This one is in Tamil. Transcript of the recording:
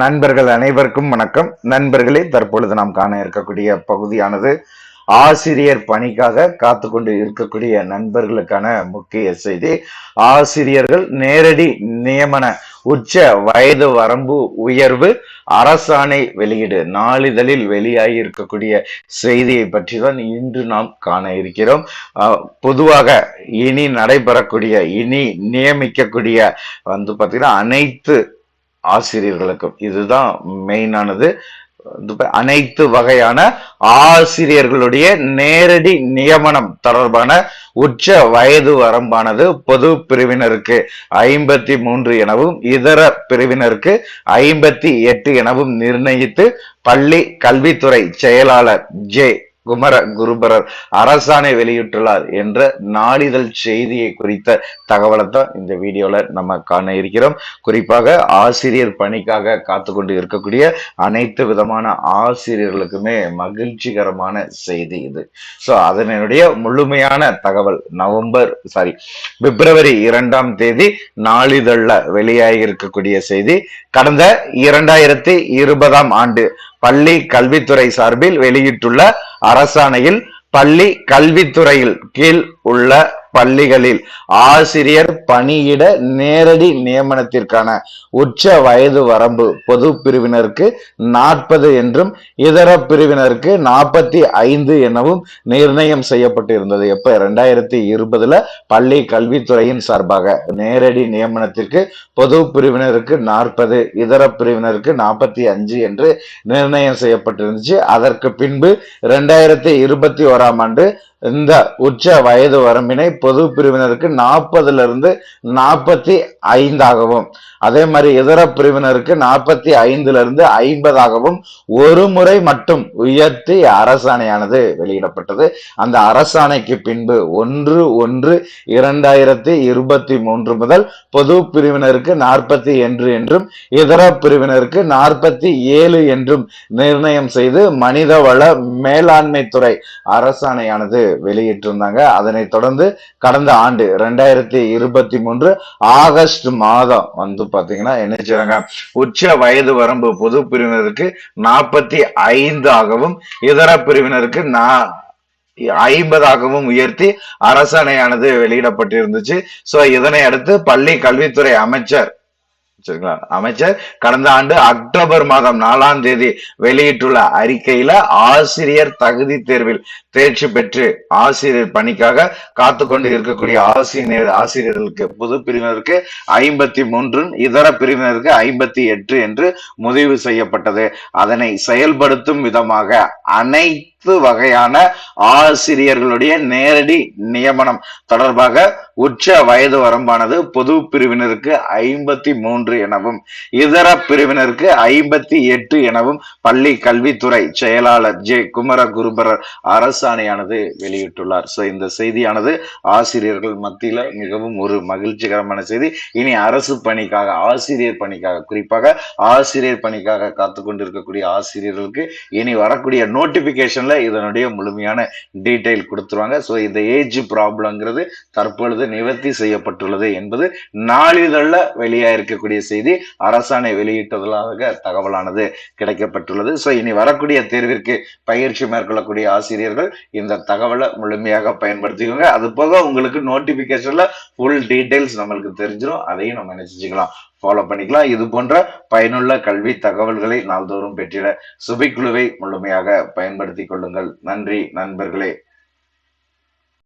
நண்பர்கள் அனைவருக்கும் வணக்கம். நண்பர்களே தற்பொழுது நாம் காண இருக்கக்கூடிய பகுதியானது ஆசிரியர் பணிக்காக காத்து கொண்டு இருக்கக்கூடிய நண்பர்களுக்கான முக்கிய செய்தி. ஆசிரியர்கள் நேரடி நியமன உச்ச வயது வரம்பு உயர்வு அரசாணை வெளியீடு நாளிதழில் வெளியாகி இருக்கக்கூடிய செய்தியை பற்றி தான் இன்று நாம் காண இருக்கிறோம். பொதுவாக இனி நடைபெறக்கூடிய இனி நியமிக்கக்கூடிய வந்து பார்த்தீங்கன்னா அனைத்து ஆசிரியர்களுக்கும் இதுதான் மெயினானது அனைத்து வகையான ஆசிரியர்களுடைய நேரடி நியமனம் தொடர்பான உச்ச வயது வரம்பானது பொது பிரிவினருக்கு ஐம்பத்தி மூன்று எனவும் இதர பிரிவினருக்கு ஐம்பத்தி எட்டு எனவும் நிர்ணயித்து பள்ளி கல்வித்துறை செயலாளர் ஜே குமர குருபரர் அரசாணை வெளியிட்டுள்ளார் என்ற நாளிதழ் செய்தியை குறித்த தகவலை தான் இந்த வீடியோல நம்ம காண இருக்கிறோம். குறிப்பாக ஆசிரியர் பணிக்காக காத்து கொண்டு இருக்கக்கூடிய அனைத்து விதமான ஆசிரியர்களுக்குமே மகிழ்ச்சிகரமான செய்தி இது. ஸோ அதனுடைய முழுமையான தகவல் நவம்பர் சாரி பிப்ரவரி இரண்டாம் தேதி நாளிதழ்ல வெளியாகி இருக்கக்கூடிய செய்தி. கடந்த இரண்டாயிரத்தி இருபதாம் ஆண்டு பள்ளி கல்வித்துறை சார்பில் வெளியிட்டுள்ள அரசாணையில் பள்ளி கல்வித்துறையில் கீழ் உள்ள பள்ளிகளில் ஆசிரியர் பணியிட நேரடி நியமனத்திற்கான உச்ச வயது வரம்பு பொது பிரிவினருக்கு நாற்பது என்றும் இதர பிரிவினருக்கு நாற்பத்தி ஐந்து எனவும் நிர்ணயம் செய்யப்பட்டிருந்தது. எப்ப? இரண்டாயிரத்தி இருபதுல பள்ளி கல்வித்துறையின் சார்பாக. நேரடி நியமனத்திற்கு பொது பிரிவினருக்கு நாற்பது இதர பிரிவினருக்கு நாற்பத்தி அஞ்சு என்று நிர்ணயம் செய்யப்பட்டிருந்துச்சு. அதற்கு பின்பு இரண்டாயிரத்தி இருபத்தி ஓராம் ஆண்டு இந்த உச்ச வயது வரம்பினை பொது பிரிவினருக்கு நாற்பதுல இருந்து நாற்பத்தி ஐந்தாகவும் அதே மாதிரி இதர பிரிவினருக்கு நாற்பத்தி ஐந்துல இருந்து ஐம்பதாகவும் ஒரு முறை மட்டும் உயர்த்தி அரசாணையானது வெளியிடப்பட்டது. அந்த அரசாணைக்கு பின்பு ஒன்று ஒன்று இரண்டாயிரத்தி இருபத்தி மூன்று முதல் பொது பிரிவினருக்கு நாற்பத்தி என்று என்றும் இதர பிரிவினருக்கு நாற்பத்தி ஏழு என்றும் நிர்ணயம் செய்து மனிதவள மேலாண்மை துறை அரசாணையானது வெளியிட்டிருந்தாங்க. அதனைத் தொடர்ந்து கடந்த ஆண்டு ரெண்டாயிரத்தி இருபத்தி மூன்று ஆகஸ்ட் மாதம் வந்து பாத்தீங்கன்னா என்ன செய்யறாங்க உச்ச வயது வரம்பு பொது பிரிவினருக்கு நாற்பத்தி ஐந்து ஆகவும் இதர பிரிவினருக்கு நா ஐம்பதாகவும் உயர்த்தி அரசாணையானது வெளியிடப்பட்டிருந்துச்சு. ஸோ இதனை அடுத்து பள்ளி கல்வித்துறை அமைச்சர் சரிங்களா அமைச்சர் கடந்த ஆண்டு அக்டோபர் மாதம் நாலாம் தேதி வெளியிட்டுள்ள அறிக்கையில ஆசிரியர் தகுதி தேர்வில் தேர்ச்சி பெற்று ஆசிரியர் பணிக்காக காத்து கொண்டு இருக்கக்கூடிய ஆசிரியர் ஆசிரியர்களுக்கு புது பிரிவினருக்கு ஐம்பத்தி மூன்று இதர பிரிவினருக்கு ஐம்பத்தி எட்டு என்று முடிவு செய்யப்பட்டது. அதனை செயல்படுத்தும் விதமாக அனைத்து வகையான ஆசிரியர்களுடைய நேரடி நியமனம். தொடர்பாக உச்ச வயது வரம்பானது பொது பிரிவினருக்கு ஐம்பத்தி மூன்று எனவும் இதர பிரிவினருக்கு ஐம்பத்தி எட்டு எனவும் பள்ளி கல்வித்துறை செயலாளர் ஜே குமர குருபரர் அரசாணையானது வெளியிட்டுள்ளார். சோ இந்த செய்தியானது ஆசிரியர்கள் மத்தியில் மிகவும் ஒரு மகிழ்ச்சிகரமான செய்தி. இனி அரசு பணிக்காக ஆசிரியர் பணிக்காக குறிப்பாக ஆசிரியர் பணிக்காக காத்து கொண்டிருக்கக்கூடிய ஆசிரியர்களுக்கு இனி வரக்கூடிய நோட்டிபிகேஷன்ல இதனுடைய முழுமையான டீட்டெயில் கொடுத்துருவாங்க. ஸோ இந்த ஏஜ் ப்ராப்ளம்ங்கிறது தற்பொழுது நிவர்த்தி செய்யப்பட்டுள்ளது என்பது நாளிதழில் வெளியாயிருக்கக்கூடிய செய்தி. அரசாணை வெளியிட்டதாக தகவலானது கிடைக்கப்பட்டுள்ளது. ஸோ இனி வரக்கூடிய தேர்விற்கு பயிற்சி மேற்கொள்ளக்கூடிய ஆசிரியர்கள் இந்த தகவலை முழுமையாக பயன்படுத்திக்கோங்க. அது போக உங்களுக்கு நோட்டிபிகேஷன்ல ஃபுல் டீட்டெயில்ஸ் நம்மளுக்கு தெரிஞ்சிடும் அதையும் நம்ம நினைச்சுக்கலாம் ஃபாலோ பண்ணிக்கலாம். இது போன்ற பயனுள்ள கல்வி தகவல்களை நாள்தோறும் பெற்றிட சுபைக்குழுவை முழுமையாக பயன்படுத்திக் கொள்ளுங்கள். நன்றி நண்பர்களே.